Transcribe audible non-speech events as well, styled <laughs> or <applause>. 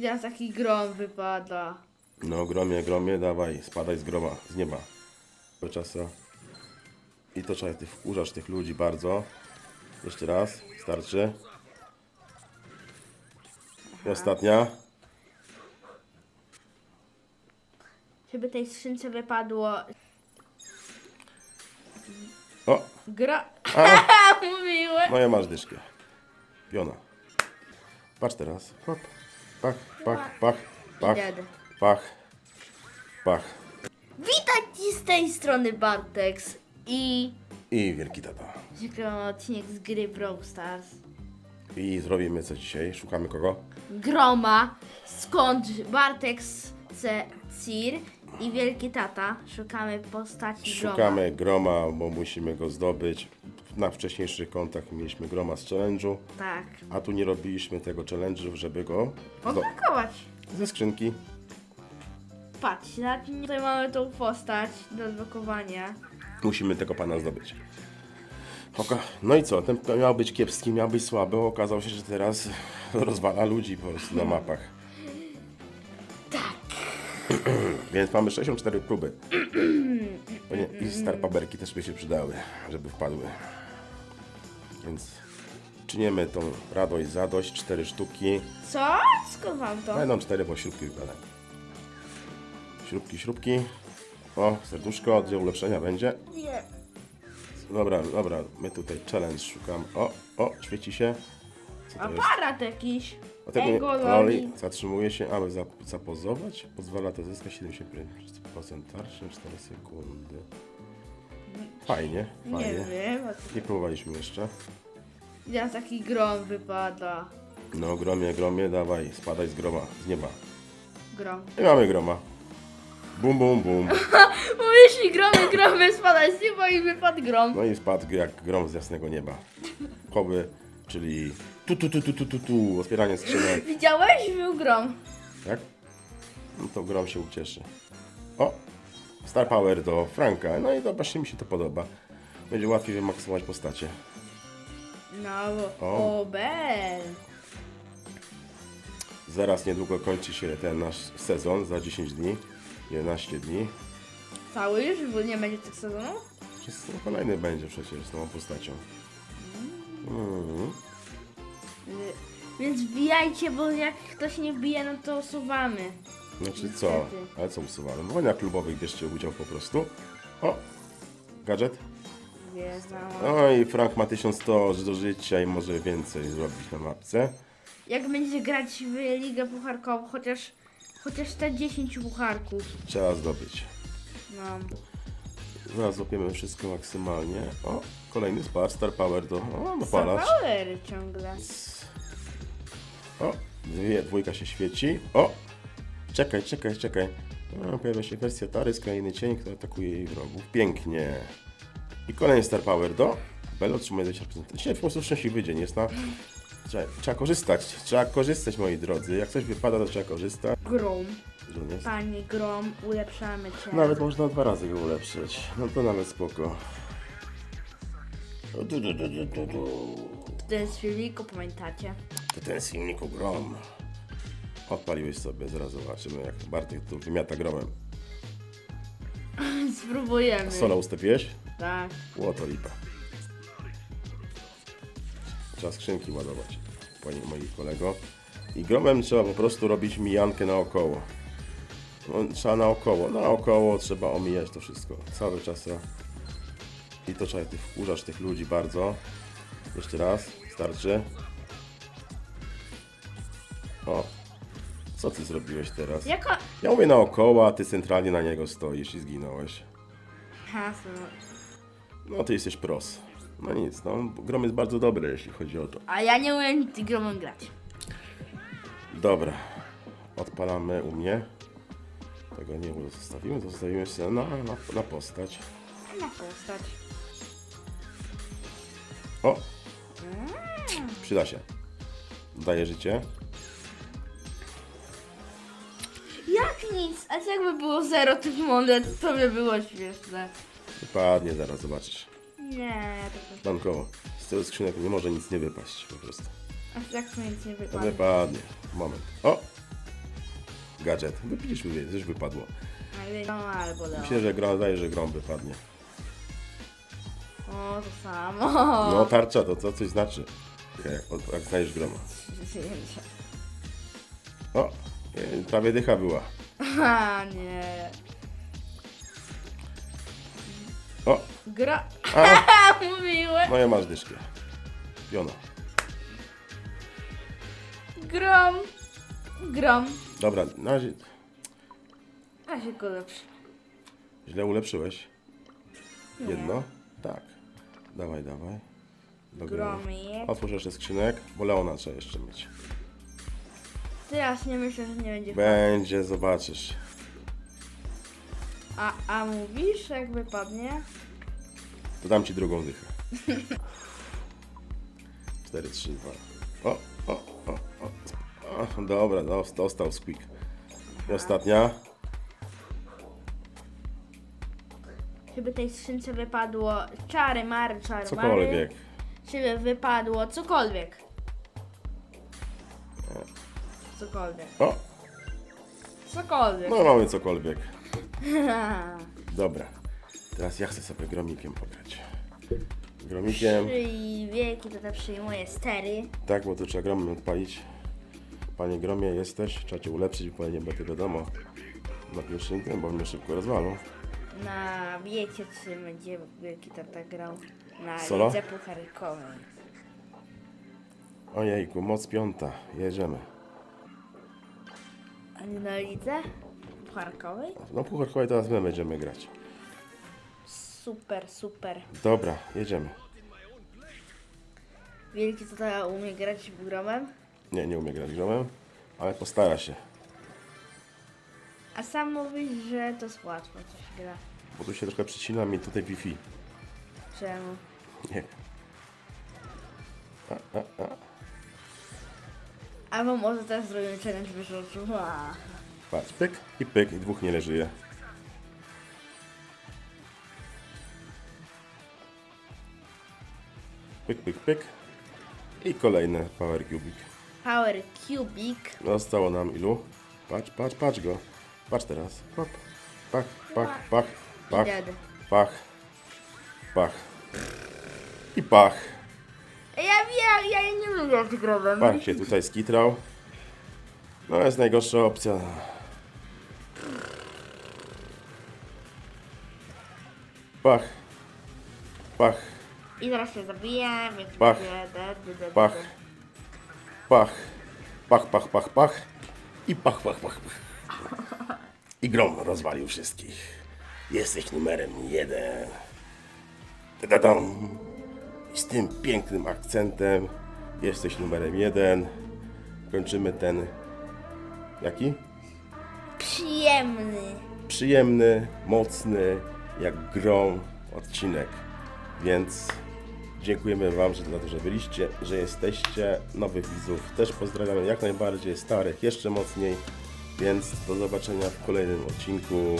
Teraz taki grom wypada. No gromie, gromie, dawaj, spadaj z groma, z nieba. Cały czas. o. I to trzeba, ty wkurzasz tych ludzi bardzo. Jeszcze raz, starczy. I ostatnia. Żeby tej skrzynce wypadło O, gro... a, <laughs> Mówiłem. no ja masz dyszkę. Piona. Patrz teraz. Hop. Pach, pach, pach, pach, Idę. pach, pach. Witaj ci z tej strony Bartex i I wielki tata. nagrywam odcinek z gry Brawl Stars. I zrobimy co dzisiaj? Szukamy kogo? Groma, skąd Bartex C. Cir i Wielki Tata. Szukamy postaci Groma. Szukamy groma, bo musimy go zdobyć. Na wcześniejszych kontach mieliśmy groma z challenge'u, Tak. a tu nie robiliśmy tego challenge'u, żeby go zdobyć. Odblokować. Ze skrzynki. Patrz, nawet tutaj mamy tą postać do odblokowania. Musimy tego pana zdobyć. Oka. No i co? Ten miał być kiepski, miał być słaby. Okazało się, że teraz rozwala ludzi po prostu na mapach. Tak. <clears throat> Więc mamy 64 próby. <clears throat> O nie, I starpaberki też by się przydały, żeby wpadły. Więc czyniemy tą radość, zadość. Cztery sztuki. Co? Skąd wam to? Będą cztery, bo śrubki wypadają. Śrubki, śrubki. O, serduszko, gdzie ulepszenia będzie. Nie. Dobra, dobra, my tutaj challenge szukam. O, o, świeci się. Co to jest? Aparat jakiś. A tego nie, loli, zatrzymuje się, aby za, zapozować. Pozwala to zyskać 75% tarczy 4 sekundy. Fajnie, Nie fajnie. wiem. o co- Nie próbowaliśmy jeszcze. Teraz taki grom wypada. No, gromie, gromie, dawaj, spadaj z groma, z nieba. Grom. I mamy groma. Bum, bum, bum. <laughs> Mówisz mi gromy, gromy spadać z nieba i wypadł grom. No i spadł jak grom z jasnego nieba. Chowy, czyli tu, tu, tu, tu, tu, tu, tu, otwieranie skrzynek, Widziałeś? Był grom. tak? No to grom się ucieszy. O! Star Power do Franka. No i to właśnie mi się to podoba. Będzie łatwiej wymaksymować postacie. No. O. Bel. Zaraz niedługo kończy się ten nasz sezon, za 10 dni, 11 dni. Cały już? Bo nie będzie tych sezonów? Przez- no, Kolejny będzie przecież z nową postacią. Mhm. Y, Więc wbijajcie, bo jak ktoś nie wbije, no to usuwamy. Znaczy co? Ale co usuwamy? W wojnach klubowych bierzcie udział po prostu. O! Gadżet. Wiesz, no. I Frank ma 1100 do życia i może więcej zrobić na mapce. Jak będzie grać w ligę pucharkową, chociaż... Chociaż te 10 pucharków. Trzeba zdobyć. No. Zaraz złapiemy wszystko maksymalnie. O! Kolejny spar, Star Power do... O, dopalacz. Power ciągle. O! Dwie, dwójka się świeci. O! Czekaj, czekaj, czekaj. O, pojawia się wersja Tary z krainy cieni, która atakuje jej wrogów. Pięknie. I kolejny Star Power do... Bell otrzymuje 20%. Dzisiaj po prostu szczęśliwy dzień jest na... Trzeba, trzeba korzystać, trzeba korzystać moi drodzy. Jak coś wypada, to trzeba korzystać. Grom. Że nie jest- Panie Grom, ulepszamy cię. Nawet można dwa razy go ulepszyć. No to nawet spoko. Du, du, du, du, du, du. To jest filmiku, pamiętacie? To ten silnik grom. Odpaliłeś sobie, zaraz zobaczymy jak Bartek tu wymiata gromem. <laughs> Spróbujemy. Sola ustawiłeś? Tak. Ło, to lipa. Trzeba skrzynki ładować, panie moi kolego. I gromem trzeba po prostu robić mijankę naokoło. No, trzeba naokoło, naokoło trzeba omijać to wszystko. Cały czas. I to trzeba, ty wkurzasz tych ludzi bardzo. Jeszcze raz, starczy. O, co ty zrobiłeś teraz? Jako... Ja mówię naokoło, a ty centralnie na niego stoisz i zginąłeś. Hasło. No ty jesteś pros. No nic, no grom jest bardzo dobry, jeśli chodzi o to. A ja nie umiem gromem grać. Dobra, odpalamy u mnie. Tego nie zostawimy, zostawimy sobie na, na, na postać. Na postać. O! Przyda się. Daje życie. Nic? A jakby było zero tych monet, to by było śmieszne. Wypadnie zaraz, zobaczysz. Nie, to Bankowo. Z tyłu skrzynek nie może nic nie wypaść po prostu. Aż tak to nic nie To wypadnie. wypadnie. Moment. O! gadżet. Wypisz, już wypadło. Ale no albo Leon. Myślę, że grom, daje, że grom wypadnie. O, to samo. No tarcza to co coś znaczy. Jak, jak znajdziesz groma. <laughs> O, e, prawie dycha była. A nie. O, Gra... a, <laughs> Mówiłem. no ja masz dyszkę. Piona. Grom. Grom. Dobra, na razie A się go lepszy. źle ulepszyłeś. Jedno? Tak. Dawaj, dawaj. Do. Gromie. Otwórz jeszcze skrzynek, bo Leona trzeba jeszcze mieć. Teraz nie myślę, że nie będzie. Będzie, zobaczysz. A, a mówisz, jak wypadnie? To dam ci drugą dychę. 4, 3, 2. O, o, o, o. o dobra, dos- dostał squeak. I ostatnia. Żeby tej skrzynce wypadło czary, mary, czary, Cokolwiek. Mary. Żeby wypadło cokolwiek. Cokolwiek. O, Cokolwiek. no mamy cokolwiek. <laughs> Dobra. Teraz ja chcę sobie gromikiem pograć. Gromikiem. Czyli wielki tutaj przyjmuje stery. Tak, bo tu trzeba gromem odpalić. Panie gromie jesteś, trzeba cię ulepszyć, bo nie będzie wiadomo. Na pierwszym tym, bo mnie szybko rozwalą. Na wiecie, czy będzie wielki tata grał na Solo? lidze pucharkowej. Ojejku, moc piąta, jedziemy. A nie na lidze pucharkowej? No pucharkowej teraz my będziemy grać. Super, super. Dobra, jedziemy. Wielki tata umie grać gromem, Nie, nie umie grać gromem, ale postara się. a sam mówisz, że to jest łatwo coś gra. Bo tu się trochę przycina mi tutaj Wi-Fi. Czemu? Nie. Albo może teraz zrobimy challenge wyżoczu. Patrz, pyk i pyk, i dwóch nie leżyje. Pyk, pyk, pyk. I kolejny Power Cubic. Power Cubic. Zostało nam ilu? Patrz, patrz, patrz go. Patrz teraz. Hop. Pach, pach, pach, pach, dead. pach, pach. I pach. Ja wiem, ja nie lubię grać gromem. Pach się tutaj skitrał. No jest najgorsza opcja. Pach. Pach. I zaraz się zabiję, więc Pach. będzie Pach. Pach. Pach, pach, pach, pach. I pach, pach, pach, pach. I grom rozwalił wszystkich. Jesteś numerem jeden. Ta-da-dam. I z tym pięknym akcentem jesteś numerem jeden. Kończymy ten... Jaki? Przyjemny. Przyjemny, mocny, jak grom odcinek. Więc dziękujemy Wam że za to, że byliście, że jesteście. Nowych widzów też pozdrawiamy jak najbardziej, starych jeszcze mocniej. Więc do zobaczenia w kolejnym odcinku.